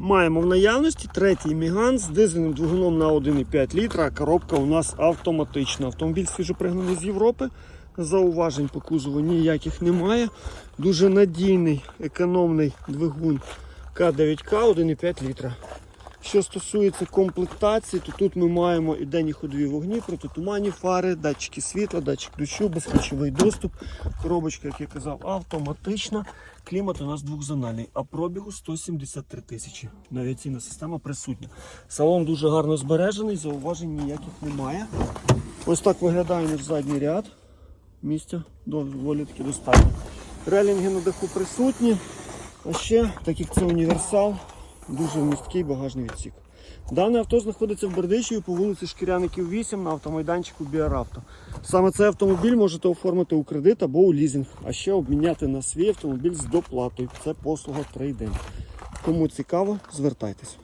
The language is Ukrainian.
Маємо в наявності третій Міган з дизельним двигуном на 1,5 літра. Коробка у нас автоматична. Автомобіль свіжопригнаний з Європи. Зауважень по кузову ніяких немає. Дуже надійний економний двигун К9К 1,5 літра. Що стосується комплектації, то тут ми маємо і денні ходові вогні, протитуманні фари, датчики світла, датчик ключу, безключовий доступ. Коробочка, як я казав, автоматична. Клімат у нас двохзональний, а пробігу 173 тисячі. Навігаційна система присутня. Салон дуже гарно збережений, зауважень ніяких немає. Ось так виглядає наш задній ряд. Місця доволі таки достатньо. Релінги на даху присутні. А ще, так як це універсал, дуже місткий багажний відсік. Дане авто знаходиться в Бердичеві по вулиці Шкіряників 8 на автомайданчику Біаравто. Саме цей автомобіль можете оформити у кредит або у лізинг, а ще обміняти на свій автомобіль з доплатою. Це послуга трейдинг. Кому цікаво, звертайтесь.